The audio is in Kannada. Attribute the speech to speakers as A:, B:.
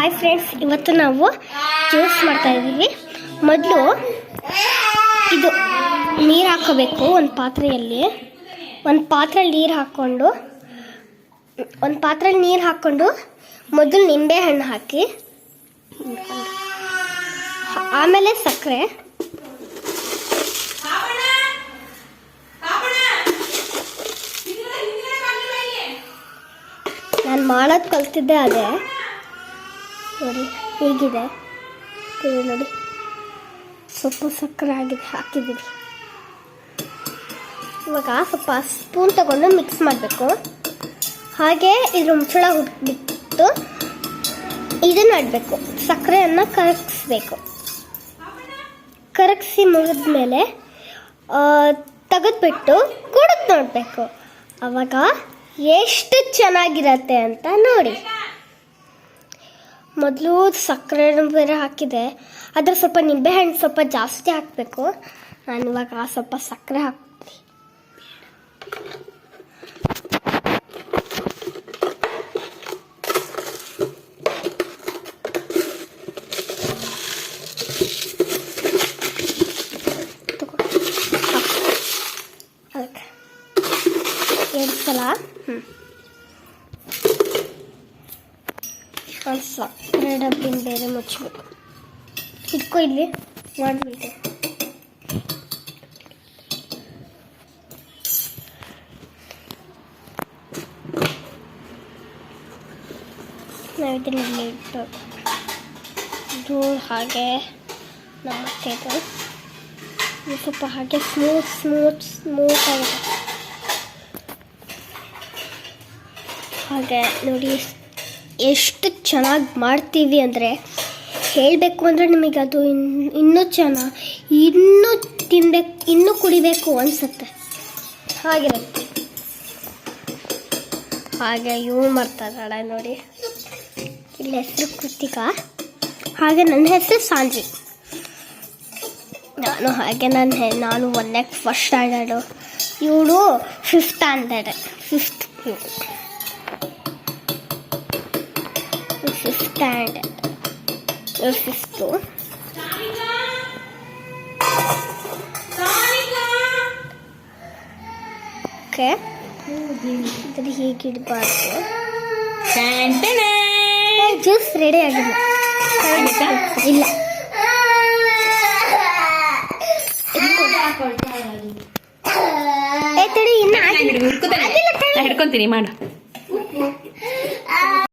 A: ಹಾಯ್ ಫ್ರೆಂಡ್ಸ್ ಇವತ್ತು ನಾವು ಜ್ಯೂಸ್ ಮಾಡ್ತಾ ಇದ್ದೀವಿ. ಮೊದಲು ಇದು ನೀರು ಹಾಕೋಬೇಕು ಒಂದು ಪಾತ್ರೆಯಲ್ಲಿ. ಒಂದು ಪಾತ್ರೆಯಲ್ಲಿ ನೀರು ಹಾಕ್ಕೊಂಡು, ಒಂದು ಪಾತ್ರೆಯಲ್ಲಿ ನೀರು ಹಾಕ್ಕೊಂಡು ಮೊದಲು ನಿಂಬೆ ಹಣ್ಣು ಹಾಕಿ, ಆಮೇಲೆ ಸಕ್ಕರೆ. ನಾನು ಮಾಡೋದು ಕಲ್ತಿದ್ದೆ ಅದೇ. ನೋಡಿ, ಹೇಗಿದೆ? ಇದು ನೋಡಿ, ಸೊಪ್ಪು ಸಕ್ಕರೆ ಆಗಿದೆ ಹಾಕಿದ್ದೀನಿ. ಇವಾಗ ಸ್ವಲ್ಪ ಸ್ಪೂನ್ ತಗೊಂಡು ಮಿಕ್ಸ್ ಮಾಡಬೇಕು. ಹಾಗೆ ಇದ್ರ ಮುಚ್ಚಳ ಹುಡ್ಬಿಟ್ಟು ಇದನ್ನ ಮಾಡಬೇಕು ಸಕ್ಕರೆಯನ್ನು ಕರಗಿಸ್ಬೇಕು. ಕರಗಿಸಿ ಮುಗಿದ್ಮೇಲೆ ತೆಗೆದ್ಬಿಟ್ಟು ಕುಡಿದು ನೋಡಬೇಕು. ಅವಾಗ ಎಷ್ಟು ಚೆನ್ನಾಗಿರತ್ತೆ ಅಂತ ನೋಡಿ. ಮೊದಲು ಸಕ್ಕರೆ ಬೇರೆ ಹಾಕಿದೆ. ಅದ್ರ ಸ್ವಲ್ಪ ನಿಂಬೆಹಣ್ಣು ಸ್ವಲ್ಪ ಜಾಸ್ತಿ ಹಾಕಬೇಕು. ನಾನು ಇವಾಗ ಸ್ವಲ್ಪ ಸಕ್ಕರೆ ಹಾಕ್ತೀನಿ. ಸಲ. ಹ್ಞೂ ಒಂದು ಸಕ್ಕರೆ ಡಬ್ಬಿನ ಬೇರೆ ಮುಚ್ಚಬೇಕು ಇಟ್ಕೊ ಇಲ್ಲಿ ಮಾಡಿಬಿಟ್ಟು ನಾವು ಇದನ್ನ ಇಲ್ಲಿ ಇಟ್ಟು ಇದು ಹಾಗೆ ನಮ್ಮ ಇದು ಸ್ವಲ್ಪ ಹಾಗೆ ಸ್ಮೂತ್ ಸ್ಮೂತ್ ಸ್ಮೂತ್ ಆಗಿದೆ ಹಾಗೆ ನೋಡಿ ಎಷ್ಟು ಚೆನ್ನಾಗಿ ಮಾಡ್ತೀವಿ ಅಂದರೆ ಹೇಳಬೇಕು ಅಂದರೆ ನಿಮಗೆ ಅದು ಇನ್, ಇನ್ನೂ ಚೆನ್ನಾಗಿ ಇನ್ನೂ ತಿನ್ಬೇಕು, ಇನ್ನೂ ಕುಡಿಬೇಕು ಅನಿಸುತ್ತೆ. ಹಾಗಿರುತ್ತೆ ಹಾಗೆ ಇವು ಮಾಡ್ತಾರಲ್ಲ ನೋಡಿ. ಇಲ್ಲಿ ಹೆಸರು ಕೃತಿಕಾ, ಹಾಗೆ ನನ್ನ ಹೆಸರು ಸಾಂಜಿ. ನಾನು ಹಾಗೆ ನನ್ನ ಹೆ, ನಾನು ಒಂದನೇ ಫಸ್ಟ್ ಸ್ಟ್ಯಾಂಡರ್ಡು ಇವಳು fifth standard fifth fifth standard ಇವಳು ಫಿಫ್ತು ಓಕೆ ಇದ್ರ ಹೀಗೆ ಇಡಬಾರ್ದು ಜ್ಯೂಸ್ ರೆಡಿ ಆಗಿದೆ ಇಲ್ಲ ಏ ತಡಿ ಇನ್ನು ಆಗಿಲ್ಲ. ಆಗಿಲ್ಲ ತಡಿ.
B: ನಾ ಹಿಡ್ಕೊಂತೀನಿ ಮಾಡು